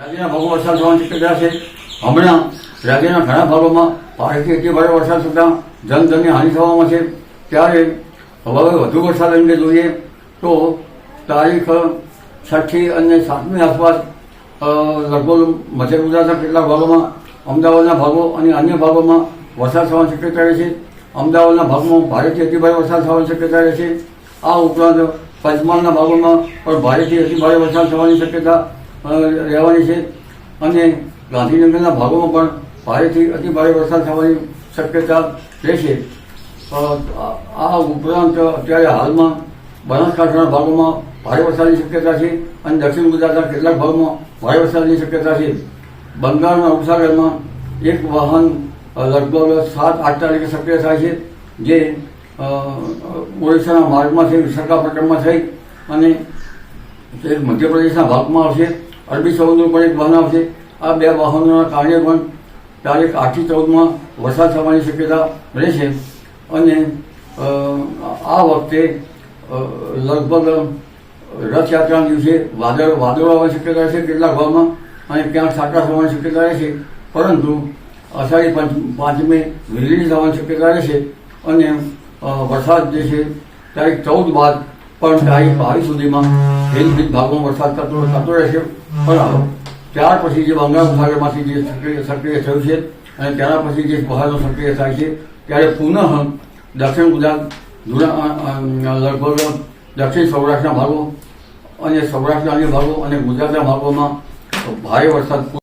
રાજ્યના ભાગો વરસાદ થવાની શક્યતા છે. હમણાં રાજ્યના ઘણા ભાગોમાં ભારેથી અતિ ભારે વરસાદ થતાં જનધનની હાનિ થવામાં છે. ત્યારે હવે વધુ વરસાદ અંગે જોઈએ તો તારીખ છઠ્ઠી અને સાતમી આસપાસ લગભગ મધ્ય ગુજરાતના કેટલાક ભાગોમાં, અમદાવાદના ભાગો અને અન્ય ભાગોમાં વરસાદ થવાની શક્યતા રહે છે. અમદાવાદના ભાગમાં ભારેથી અતિ ભારે વરસાદ થવાની શક્યતા રહે છે. આ ઉપરાંત પંચમહાલના ભાગોમાં પણ ભારેથી અતિ ભારે વરસાદ થવાની શક્યતા રહેવાની છે. અને ગાંધીનગરના ભાગોમાં પણ ભારેથી અતિ ભારે વરસાદ થવાની શક્યતા રહેશે આ- ઉપરાંત અત્યારે હાલમાં બનાસકાંઠાના ભાગોમાં ભારે વરસાદની શક્યતા છે અને દક્ષિણ ગુજરાતના કેટલાક ભાગોમાં ભારે વરસાદની શક્યતા છે. બંગાળના ઉપસાગરમાં એક વાહન લગભગ સાત, આઠ તારીખે સક્રિય થાય છે, જે ઓડિશાના માર્ગમાં માર્ગમાંથી વિશાખાપટ્ટનમમાં થઈ અને મધ્યપ્રદેશના ભાગમાં આવશે. અરબી સમુદ્ર પર એક વાહન આવશે. આ બે વાહનોના કારણે પણ તારીખ આઠથી ચૌદમાં વરસાદ થવાની શક્યતા રહેશે. અને આ વખતે લગભગ રથયાત્રાના દિવસે વાદળ, વાદળો આવવાની શક્યતા રહેશે કેટલાક ભાગમાં અને ક્યાંક સાટા થવાની શક્યતા રહેશે. પરંતુ અષાઢી પાંચ, પાંચમે વીજળી થવાની શક્યતા રહેશે. અને વરસાદ જે છે, તારીખ ચૌદ બાદ પણ તારીખ બાવીસ સુધીમાં વિવિધ ભાગોમાં વરસાદ થતો થતો રહેશે. પણ ત્યાર પછી જે બંગાળ ઉપસાગરમાંથી જે સક્રિય સક્રિય થયું છે અને ત્યાર પછી જે બહારનો સક્રિય થાય છે, ત્યારે પુનઃ દક્ષિણ ગુજરાત લગભગ દક્ષિણ સૌરાષ્ટ્રના ભાગો અને સૌરાષ્ટ્રના ભાગો અને ગુજરાતના ભાગોમાં ભારે વરસાદ